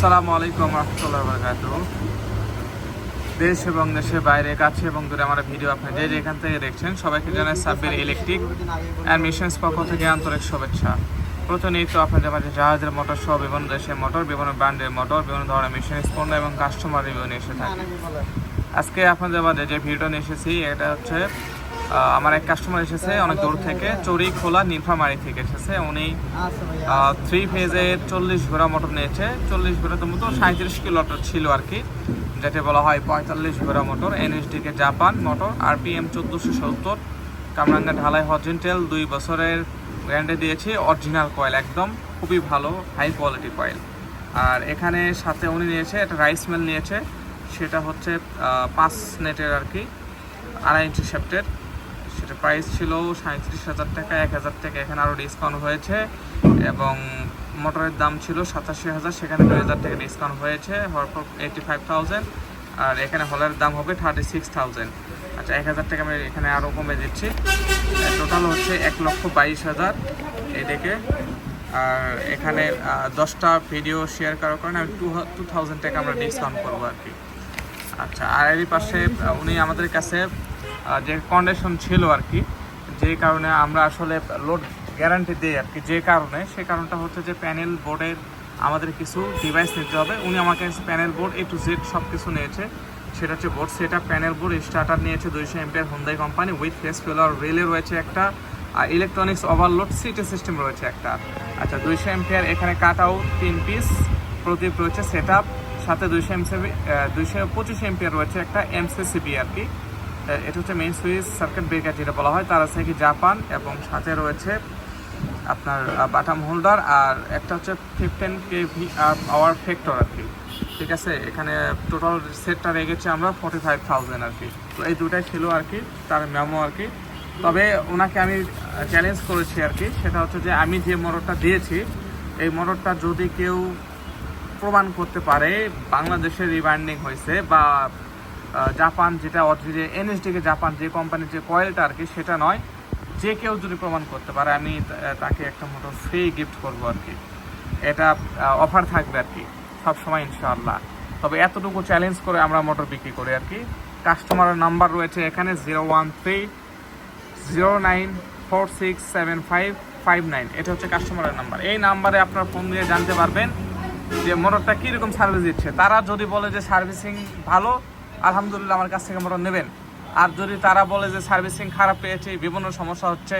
আসসালামু আলাইকুম রহমতুল্লাহ বরকাত দেশ এবং দেশের বাইরে, কাছে এবং দূরে আমার ভিডিও আপনি যে যেখান থেকে দেখছেন, সবাইকে জানাই সাব্বির ইলেকট্রিক অ্যান্ড মিশনস পক্ষ থেকে আন্তরিক শুভেচ্ছা। প্রতিনিয়ত আপনাদের মাঝে জাহাজের মোটর সহ বিভিন্ন দেশের মোটর বিভিন্ন ব্র্যান্ডের মোটর বিভিন্ন ধরনের মিশনস পণ্য এবং কাস্টমার রিভিউ নিয়ে এসে থাকে। আজকে আপনাদের মাঝে যে ভিডিওটা নিয়ে এসেছি, এটা হচ্ছে আমার এক কাস্টমার এসেছে অনেক দূর থেকে চড়ি খোলা নীলফামারি থেকে এসেছে। উনি থ্রি ফেজের চল্লিশ ঘোড়া মোটর নিয়েছে। চল্লিশ ঘোড়া তো মতো সাঁত্রিশ কিলোমিটার ছিল আর কি যেটা বলা হয় পঁয়তাল্লিশ ঘোড়া motor NSDK Japan motor R P M চোদ্দোশো সত্তর কামরাঙ্গা ঢালাই হজেন্টেল দুই বছরের গ্যারান্টি দিয়েছি অরিজিনাল কয়েল একদম খুবই ভালো হাই কোয়ালিটি কয়েল আর এখানে সাথে উনি নিয়েছে একটা রাইস মিল নিয়েছে সেটা হচ্ছে পাঁচ নেটের আর কি আড়াই ইঞ্চি সেটা প্রাইস ছিল সাঁত্রিশ হাজার টাকা, এক হাজার টাকা এখানে আরও ডিসকাউন্ট হয়েছে এবং মোটরের দাম ছিল সাতাশি হাজার, সেখানে দুই হাজার টাকা ডিসকাউন্ট হয়েছে, হওয়ার পর এইটি ফাইভ থাউজেন্ড আর এখানে হলের দাম হবে থার্টি সিক্স থাউজেন্ড আচ্ছা এক হাজার টাকা আমি এখানে আরও কমে দিচ্ছি। টোটাল হচ্ছে এক লক্ষ বাইশ হাজার এদিকে। আর এখানে দশটা ভিডিও শেয়ার করার কারণে আমি টু টু থাউজেন্ড টাকা আমরা ডিসকাউন্ট করব আর কি। আচ্ছা আর এরই পাশে উনি আমাদের কাছে যে কন্ডিশন ছিল আর কি যে কারণে আমরা আসলে লোড গ্যারান্টি দিই আর কি যে কারণে, সে কারণটা হচ্ছে যে প্যানেল বোর্ডের আমাদের কিছু ডিভাইস নিতে হবে। উনি আমাকে panel board A to Z সব কিছু নিয়েছে। সেটা হচ্ছে বোর্ড সেটা প্যানেল বোর্ড স্টার্টার নিয়েছে দুইশো ampere Hyundai company with phase failure relay রয়েছে একটা, আর ইলেকট্রনিক্স ওভারলোড সিটি সিস্টেম রয়েছে একটা। আচ্ছা দুইশো এমপিয়ার এখানে কাট আউট তিন পিস প্রদীপ রয়েছে সেট সাথে দুইশো এমসিবি দুইশো পঁচিশ এমপিয়ার রয়েছে একটা এমসিসিবি আর কি এটা হচ্ছে মেইন সুইচ সার্কিট ব্রেকার যেটা বলা হয় তার আছে কি জাপান এবং সাথে রয়েছে আপনার বাটাম হোল্ডার আর একটা হচ্ছে fifteen K KV hour factor আর কি। ঠিক আছে? এখানে টোটাল সেটটা রেখেছি আমরা ফর্টি ফাইভ থাউজেন্ড আর কি। তো এই দুটাই ছিল আর কি, তার মেমো আর কি। তবে ওনাকে আমি চ্যালেঞ্জ করেছি আর কি, সেটা হচ্ছে যে আমি যে মোটরটা দিয়েছি, এই মোটরটা যদি কেউ প্রমাণ করতে পারে বাংলাদেশের রিবান্ডিং হয়েছে বা জাপান যেটা অরিজিনে এনএসডিকে জাপান যে কোম্পানির যে কয়েলটা আর কি, সেটা নয়। যে কেউ যদি প্রমাণ করতে পারে, আমি তাকে একটা মোটর ফ্রি গিফট করব আর কি। এটা অফার থাকবে আর কি, সবসময় ইনশাআল্লাহ। তবে এতটুকু চ্যালেঞ্জ করে আমরা মোটর বিক্রি করি আর কি। কাস্টমারের নাম্বার রয়েছে এখানে zero one three zero nine four six seven five five nine এটা হচ্ছে কাস্টমারের নাম্বার এই নাম্বারে আপনার ফোন দিয়ে জানতে পারবেন যে মোটরটা কীরকম সার্ভিস দিচ্ছে। তারা যদি বলে যে সার্ভিসিং ভালো আলহামদুলিল্লাহ আমার কাছ থেকে মোটর নেবেন। আর যদি তারা বলে যে সার্ভিসিং খারাপ পেয়েছে, বিভিন্ন সমস্যা হচ্ছে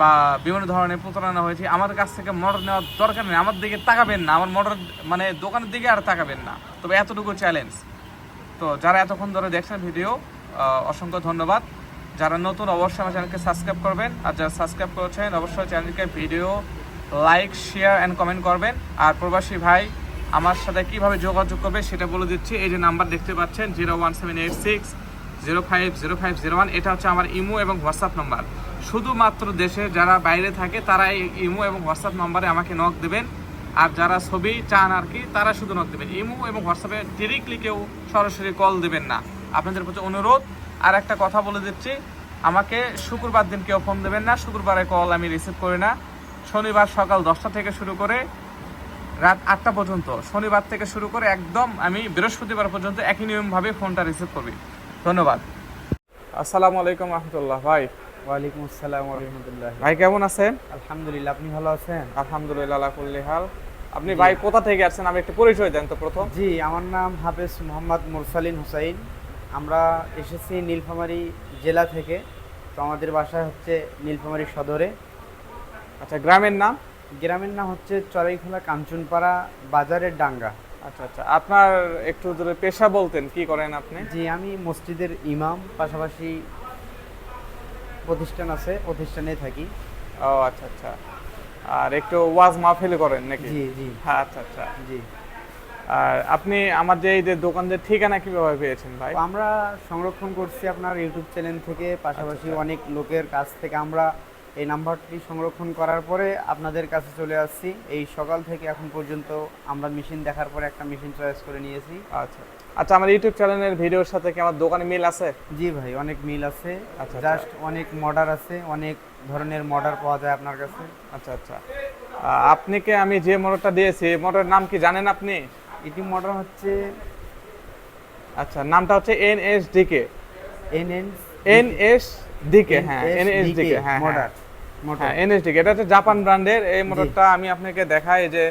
বা বিভিন্ন ধরনের প্রতারণা হয়েছে, আমার কাছ থেকে মোটর নেওয়ার দরকার নেই। আমার দিকে তাকাবেন না, আমার মোটর মানে দোকানের দিকে আর তাকাবেন না। তবে এতটুকু চ্যালেঞ্জ তো যারা এতক্ষণ ধরে দেখছেন ভিডিও অসংখ্য ধন্যবাদ। যারা নতুন অবশ্যই আমার চ্যানেলকে সাবস্ক্রাইব করবেন। আর যারা সাবস্ক্রাইব করেছেন, অবশ্যই চ্যানেলকে video like share and comment করবেন। আর প্রবাসী ভাই আমার সাথে কীভাবে যোগাযোগ করবে সেটা বলে দিচ্ছি। এই যে নাম্বার দেখতে পাচ্ছেন, zero one seven eight six, zero five zero five, zero one. এটা হচ্ছে আমার ইমো এবং হোয়াটসঅ্যাপ নাম্বার। শুধুমাত্র দেশে যারা বাইরে থাকে, তারা এই ইমো এবং হোয়াটসঅ্যাপ নাম্বারে আমাকে নক দেবেন। আর যারা ছবি চান আর কি, তারা শুধু নক দেবেন। ইমো এবং হোয়াটসঅ্যাপে ডিরেক্টলি কেউ সরাসরি কল দেবেন না। আপনাদের প্রতি অনুরোধ। আর একটা কথা বলে দিচ্ছি, আমাকে শুক্রবার দিন কেউ ফোন দেবেন না। শুক্রবারে কল আমি রিসিভ করি না। শনিবার সকাল দশটা থেকে শুরু করে রাত আটটা পর্যন্ত। শনিবার থেকে শুরু করে একদম আমি বৃহস্পতিবার পর্যন্ত একই নিয়মভাবে ফোনটা রিসিভ করবি। ধন্যবাদ। আসসালামু আলাইকুম রহমতুল্লাহ। ভাই। ওয়ালাইকুম আসসালাম রহমতুল্লাহ। ভাই কেমন আছেন? আলহামদুলিল্লাহ আপনি ভালো আছেন? আলহামদুলিল্লাহ আলা কুল্লি হাল। আপনি ভাই কোথা থেকে আসছেন? আমি একটু পরিচয় দেন তো প্রথম। জি আমার নাম হাফেজ মোহাম্মদ মুরসালিন হুসাইন। আমরা এসেছি নীলফামারী জেলা থেকে। তো আমাদের বাসা হচ্ছে নীলফামারী সদরে। আচ্ছা গ্রামের নাম? গ্রামের নাম হচ্ছে চড়াইখোলা কাঞ্চনপাড়া বাজারের ডাঙ্গা। আচ্ছা আচ্ছা। আপনার একটু যদি পেশা বলতেন কি করেন আপনি? জি আমি মসজিদের ইমাম পাশাপাশি প্রতিষ্ঠান আছে প্রতিষ্ঠানে থাকি। ও আচ্ছা আচ্ছা। আর একটু ওয়াজ মাহফিল করেন নাকি? জি জি। হ্যাঁ আচ্ছা আচ্ছা। জি। আর আপনি আমার যে এই যে দোকানদের ঠিকানা কীভাবে পেয়েছেন ভাই? আমরা সংরক্ষণ করছি আপনার ইউটিউব চ্যানেল থেকে পাশাপাশি অনেক লোকের কাছ থেকে। আমরা এই নাম্বারটি সংরক্ষণ করার পরে আপনাদের কাছে চলে আসছি। এই সকাল থেকে এখন পর্যন্ত আমরা মেশিন দেখার পরে একটা মেশিন চয়েস করে নিয়েছি। আচ্ছা। আচ্ছা আমার ইউটিউব চ্যানেলের ভিডিওর সাথে কি আমার দোকানে মিল আছে? জি ভাই অনেক মিল আছে। আচ্ছা, জাস্ট অনেক মডার আছে অনেক ধরনের মডার পাওয়া যায় আপনার কাছে। আচ্ছা আচ্ছা। আপনাকে আমি যে মোটরটা দিয়েছি মোটরের নাম কি জানেন আপনি? এটি মডেল হচ্ছে আচ্ছা নামটা হচ্ছে N S NSDK N N NSDK হ্যাঁ এনএসডিকে হ্যাঁ মোটর হ্যাঁ মোটর হ্যাঁ এনএসডিকে এটা হচ্ছে জাপান ব্র্যান্ডের। এই মোটরটা আমি আপনাকে দেখাই যে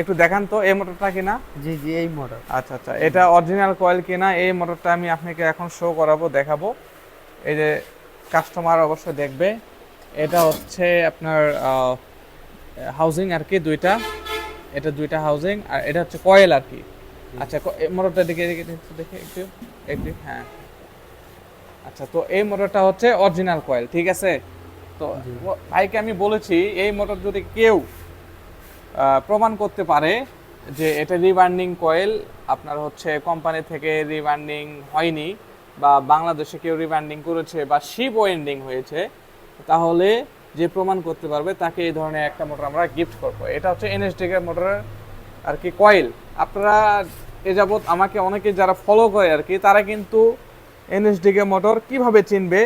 একটু দেখান তো এই মোটরটা কিনা? জি জি এই মোটর। আচ্ছা আচ্ছা এটা অরিজিনাল কয়েল কিনা? এই মোটরটা আমি আপনাকে এখন শো করাবো দেখাবো। এই যে কাস্টমার অবশ্যই দেখবে। এটা হচ্ছে আপনার হাউজিং আর কি দুইটা। এটা দুইটা হাউজিং আর এটা হচ্ছে কয়েল আর কি। আচ্ছা মোটরটা দিকে দিকে দেখে একটু একটু হ্যাঁ। আচ্ছা তো এই মোটরটা হচ্ছে অরিজিনাল কয়েল ঠিক আছে? তো ভাইকে আমি বলেছি এই মোটর যদি কেউ প্রমাণ করতে পারে যে এটা রিবার্নিং কয়েল আপনার হচ্ছে কোম্পানি থেকে রিবার্নিং হয়নি বা বাংলাদেশে কেউ রিবার্নিং করেছে বা শিপ ওয়েন্ডিং হয়েছে তাহলে যে প্রমাণ করতে পারবে তাকে এই ধরনের একটা মোটর আমরা গিফট করব। এটা হচ্ছে এনএসডিকে মোটরের আর কি কয়েল। আপনারা এ যাবৎ আমাকে অনেকে যারা ফলো করে আর কি তারা কিন্তু এনএসডিকে মোটর কীভাবে চিনবে?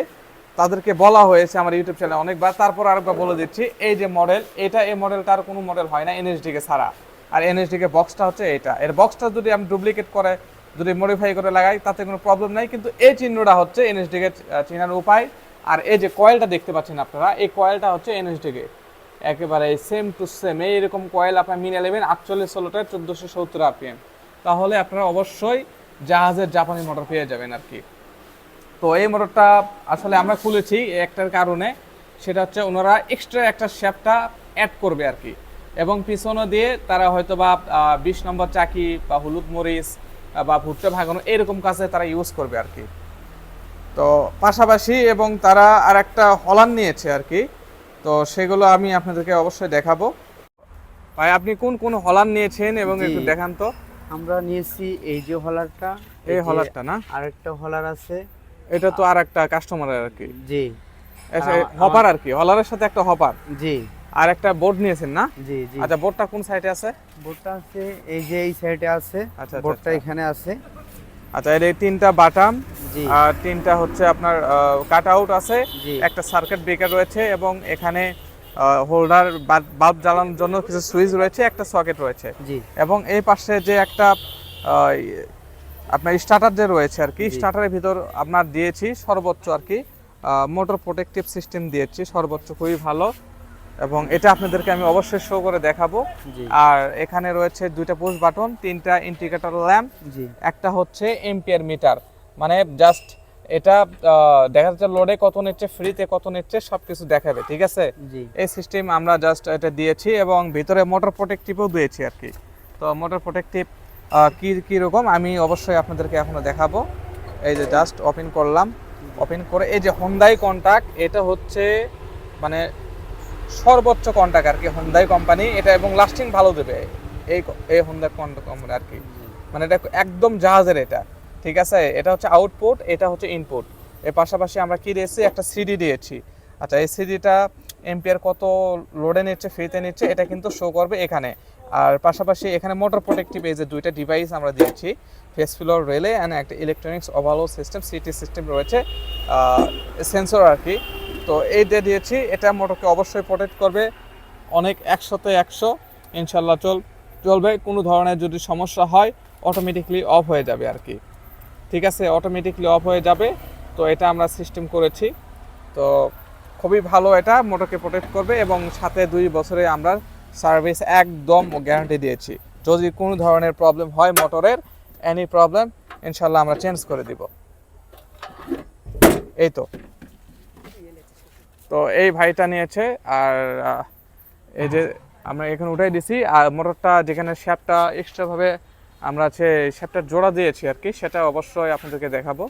তাদেরকে বলা হয়েছে আমার ইউটিউব চ্যানেলে অনেকবার। তারপর আরেকবার বলে দিচ্ছি, এই যে মডেল এটা এই মডেলটা আর কোনো মডেল হয় না এনএসডিকে ছাড়া। আর এনএসডিকে বক্সটা হচ্ছে এটা। এর বক্সটা যদি আমি ডুপ্লিকেট করে, যদি মডিফাই করে লাগাই, তাতে কোনো প্রবলেম নাই। কিন্তু এই চিহ্নটা হচ্ছে এনএসডিকে চেনার উপায়। আর এই যে কয়েলটা দেখতে পাচ্ছেন আপনারা, এই কয়েলটা হচ্ছে এনএসডিকে একেবারে সেম টু সেম এইরকম কয়েল আপনার মিনে নেবেন আটচল্লিশ ষোলোটায় চোদ্দোশো সত্তর আরপিএম তাহলে আপনারা অবশ্যই জাহাজের জাপানি মোটর পেয়ে যাবেন আর কি। তো এই মোটরটা আসলে আমরা খুলেছি একটার কারণে। সেটা হচ্ছে ওনারা এক্সট্রা একটা শ্যাপটা অ্যাড করবে আর কি এবং পিছনে দিয়ে তারা হয়তো বা বিশ নম্বর চাকি বা হলুদ মরিচ বা ভুট্টা ভাগানো এরকম কাজে তারা ইউজ করবে আর কি তো পাশাপাশি এবং তারা আর একটা হলান নিয়েছে আর কি তো সেগুলো আমি আপনাদেরকে অবশ্যই দেখাবো। ভাই আপনি কোন কোন হলান নিয়েছেন এবং একটু দেখান তো। আমরা নিয়েছি এই যে হলারটা এই হলারটা না? আরেকটা হলার আছে। এটা তো আর একটা কাস্টমার আর কি জি হপার আর কি হলারের সাথে একটা হপার জি। আর একটা বোর্ড নিয়েছেন না? জি জি। আচ্ছা বোর্ডটা কোন সাইডে আছে? বোর্ডটা আছে এই যে এই সাইডে আছে আচ্ছা, বোর্ডটা আচ্ছা। এখানে আছে। আচ্ছা এর এই তিনটা বাটাম জি। আর তিনটা হচ্ছে আপনার কাট আউট আছে একটা সার্কিট ব্রেকার রয়েছে এবং এখানে হোল্ডার বাল্ব জ্বালানোর জন্য কিছু সুইচ রয়েছে একটা সকেট রয়েছে। জি। এবং এই পাশে যে একটা আপনার স্টার্টার যে রয়েছে আর কি স্টার্টারের ভিতর আপনার দিয়েছি সর্বোচ্চ আর কি মোটর প্রোটেক্টিভ সিস্টেম দিয়েছি সর্বোচ্চ খুবই ভালো। এবং এটা আপনাদেরকে আমি অবশ্যই শো করে দেখাবো। আর এখানে রয়েছে দুইটা পুশ বাটন তিনটা ইন্ডিকেটর ল্যাম্প একটা হচ্ছে এম্পিয়ার মিটার মানে জাস্ট এটা দেখা যাচ্ছে লোডে কত নিচ্ছে ফ্রিতে কত নিচ্ছে সবকিছু দেখাবে ঠিক আছে? এই সিস্টেম আমরা জাস্ট এটা দিয়েছি এবং ভিতরে মোটর প্রোটেক্টিভও দিয়েছি আর কি। তো মোটর প্রোটেক্টিভ কি কি রকম? আমি অবশ্যই আপনাদেরকে এখনও দেখাবো। এই যে জাস্ট ওপেন করলাম। ওপেন করে এই যে হোন্দাই কন্টাক্ট এটা হচ্ছে মানে সর্বোচ্চ কন্টাক্ট আর কি হোন্দাই কোম্পানি এটা এবং লাস্টিং ভালো দেবে এই এই হোন্দাই কোম্পানি আর কি। মানে এটা একদম জাহাজের এটা, ঠিক আছে? এটা হচ্ছে আউটপুট এটা হচ্ছে ইনপুট এর পাশাপাশি আমরা কি দিয়েছি? একটা সিডি দিয়েছি। আচ্ছা এই সিডিটা এম্পিয়ার কত লোডে নিচ্ছে ফ্রিতে নিচ্ছে, এটা কিন্তু শো করবে এখানে। আর পাশাপাশি এখানে মোটর প্রোটেক্টিভ এই যে দুইটা ডিভাইস আমরা দিয়েছি ফেস ফ্লোর রেলে অ্যান্ড একটা electronics overload system CT system রয়েছে সেন্সর আর কি। তো এই দিয়ে দিয়েছি, এটা মোটরকে অবশ্যই প্রোটেক্ট করবে, অনেক একশোতে একশো ইনশাল্লাহ চল, চলবে, কোনো ধরনের যদি সমস্যা হয় অটোমেটিকলি অফ হয়ে যাবে আর কি। ঠিক আছে অটোমেটিকলি অফ হয়ে যাবে, তো এটা আমরা সিস্টেম করেছি। তো খুবই ভালো এটা, মোটরকে প্রোটেক্ট করবে এবং সাথে দুই বছরে আমরা সার্ভিস একদম গ্যারান্টি দিয়েছি। যদি কোনো ধরনের প্রবলেম হয় মোটরের এনি প্রবলেম ইনশাল্লাহ আমরা চেঞ্জ করে দিব। এই তো। তো এই ভাইটা নিয়েছে আর এই যে আমরা এখানে উঠাই দিছি আর মোটরটা যেখানে শ্যাপটা এক্সট্রাভাবে আমরা হচ্ছে শ্যাপটা জোড়া দিয়েছি আর কি, সেটা অবশ্যই আপনাদেরকে দেখাবো।